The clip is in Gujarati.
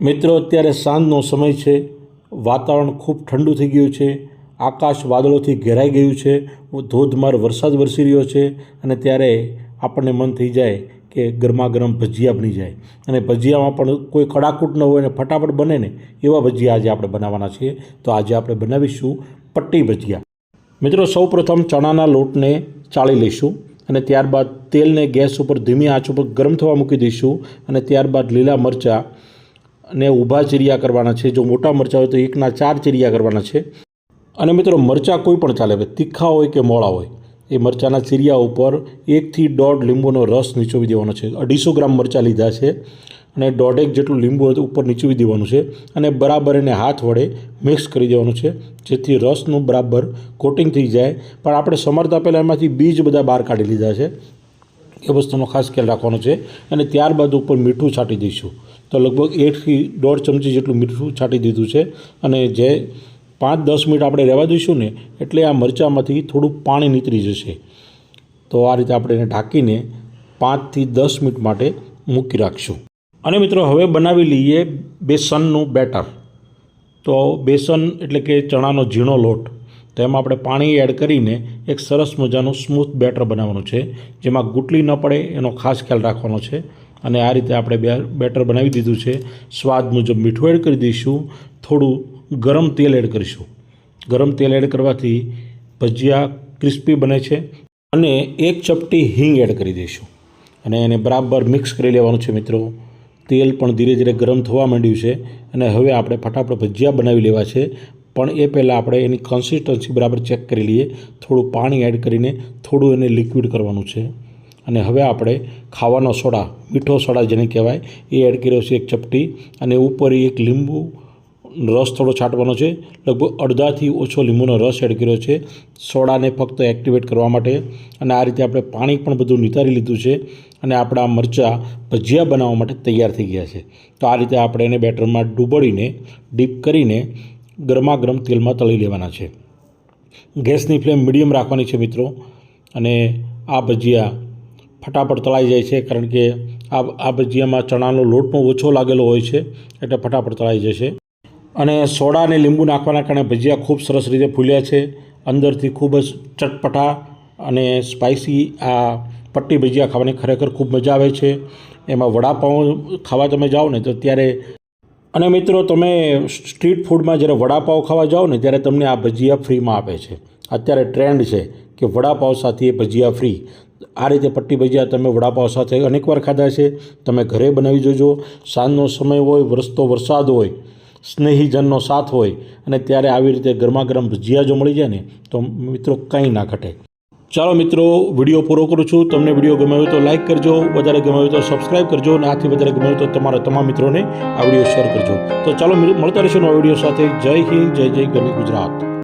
મિત્રો, અત્યારે સાંજનો સમય છે. વાતાવરણ ખૂબ ઠંડુ થઈ ગયું છે. આકાશ વાદળોથી ઘેરાઈ ગયું છે. ધોધમાર વરસાદ વરસી રહ્યો છે અને ત્યારે આપણને મન થઈ જાય કે ગરમા ગરમ ભજીયા બની જાય. અને ભજીયામાં પણ કોઈ કડાકૂટ ન હોય ને ફટાફટ બને ને એવા ભજીયા આજે આપણે બનાવવાના છીએ. તો આજે આપણે બનાવીશું પટ્ટી ભજીયા. મિત્રો, સૌપ્રથમ ચણાના લોટને ચાળી લઈશું અને ત્યારબાદ તેલને ગેસ ઉપર ધીમી આંચ ઉપર ગરમ થવા મૂકી દઈશું અને ત્યારબાદ લીલા મરચાં ને ઊભા ચીરિયા કરવાના છે. જો મોટા મરચાં હોય તો એકના ચાર ચીરિયા કરવાના છે. અને મિત્રો, મરચાં કોઈ પણ ચાલે ભાઈ તીખા હોય કે મોળા હોય, એ મરચાંના ચીરિયા ઉપર એકથી દોઢ લીંબુનો રસ નીચોવી દેવાનો છે. અઢીસો ગ્રામ મરચાં લીધા છે અને દોઢેક જેટલું લીંબુ ઉપર નીચોવી દેવાનું છે અને બરાબર એને હાથ વડે મિક્સ કરી દેવાનું છે, જેથી રસનું બરાબર કોટિંગ થઈ જાય. પણ આપણે સમારતા પહેલાં એમાંથી બીજ બધા બહાર કાઢી લીધા છે. એ વસ્તુનો ખાસ ખ્યાલ રાખવાનો છે અને ત્યારબાદ ઉપર મીઠું છાંટી દઈશું. તો લગભગ એકથી દોઢ ચમચી જેટલું મીઠું છાંટી દીધું છે અને જે પાંચ દસ મિનિટ આપણે રહેવા દઈશું ને એટલે આ મરચાંમાંથી થોડું પાણી નીતરી જશે. તો આ રીતે આપણે એને ઢાંકીને પાંચથી દસ મિનિટ માટે મૂકી રાખશું. અને મિત્રો હવે બનાવી લઈએ બેસનનું બેટર. તો બેસન એટલે કે ચણાનો ઝીણો લોટ. તો એમાં આપણે પાણી એડ કરીને એક સરસ મજાનું સ્મૂથ બેટર બનાવવાનું છે. જેમાં ગુટલી ન પડે, એનો ખાસ ખ્યાલ રાખવાનો છે. અને આ રીતે આપણે બેટર બનાવી દીધું છે. સ્વાદ મુજબ મીઠું એડ કરી દઈશું. થોડું ગરમ તેલ એડ કરીશું. ગરમ તેલ એડ કરવાથી ભજીયા ક્રિસ્પી બને છે અને એક ચપટી હિંગ એડ કરી દઈશું. અને એને બરાબર મિક્સ કરી લેવાનું છે મિત્રો. તેલ પણ ધીરે ધીરે ગરમ થવા માંડ્યું છે. અને હવે આપણે ફટાફટ ભજીયા બનાવી લેવા છે. પણ એ પહેલાં આપણે એની કન્સિસ્ટન્સી બરાબર ચેક કરી લઈએ. થોડું પાણી એડ કરીને થોડું એને લિક્વિડ કરવાનું છે. અને હવે આપણે ખાવાનો સોડા, મીઠો સોડા જેને કહેવાય, એ એડ કર્યો છે એક ચપટી અને ઉપર એક લીંબુ રસ થોડો છાંટવાનો છે. લગભગ અડધાથી ઓછો લીંબુનો રસ એડ કર્યો છે. સોડાને ફક્ત એક્ટિવેટ કરવા માટે અને આ રીતે આપણે પાણી પણ બધું નિતારી લીધું છે અને આપણા મરચાં ભજીયા બનાવવા માટે તૈયાર થઈ ગયા છે. તો આ રીતે આપણે એને બેટરમાં ડૂબડીને ડીપ કરીને ગરમા ગરમ તેલમાં તળી લેવાના છે. ગેસની ફ્લેમ મીડિયમ રાખવાની છે મિત્રો અને આ ભજીયા ફટાફટ તળાઈ જાય છે કારણ કે આ આ ભજીયામાં ચણાનો લોટ પણ ઓછો લાગેલો હોય છે એટલે ફટાફટ તળાઈ જશે અને સોડા અને લીંબુ નાખવાના કારણે ભજીયા ખૂબ સરસ રીતે ફૂલ્યા છે. અંદરથી ખૂબ જ ચટપટા અને સ્પાઇસી આ પટ્ટી ભજીયા ખાવાની ખરેખર ખૂબ મજા આવે છે. એમાં વડાપાઉં ખાવા તમે જાઓ ને તો ત્યારે અને મિત્રો, તમે સ્ટ્રીટ ફૂડમાં જ્યારે વડાપાઉં ખાવા જાઓ ને, ત્યારે તમને આ ભજીયા ફ્રીમાં આપે છે. અત્યારે ટ્રેન્ડ છે કે વડાપાઉં સાથે ભજીયા ફ્રી. આ રીતે પટ્ટી ભજીયા તમે વડાપાઉં સાથે અનેકવાર ખાધા છે. તમે ઘરે બનાવી જોજો. સાંજનો સમય હોય, વરસતો વરસાદ હોય, સ્નેહીજનનો સાથ હોય, અને ત્યારે આવી રીતે ગરમા ગરમ ભજીયા જો મળી જાય ને, તો મિત્રો કંઈ ના ઘટે. ચાલો મિત્રો, વીડિયો પૂરો કરું છું. તમને વીડિયો ગમ્યો હોય તો લાઇક કરજો. વધારે ગમ્યો હોય તો સબસ્ક્રાઇબ કરજો અને આથી વધારે ગમ્યો હોય તો તમારા તમામ મિત્રોને આ વીડિયો શેર કરજો. તો ચાલો મળતા રહીશું નવા વીડિયો સાથે. જય હિન્દ, જય જય ગરવી ગુજરાત.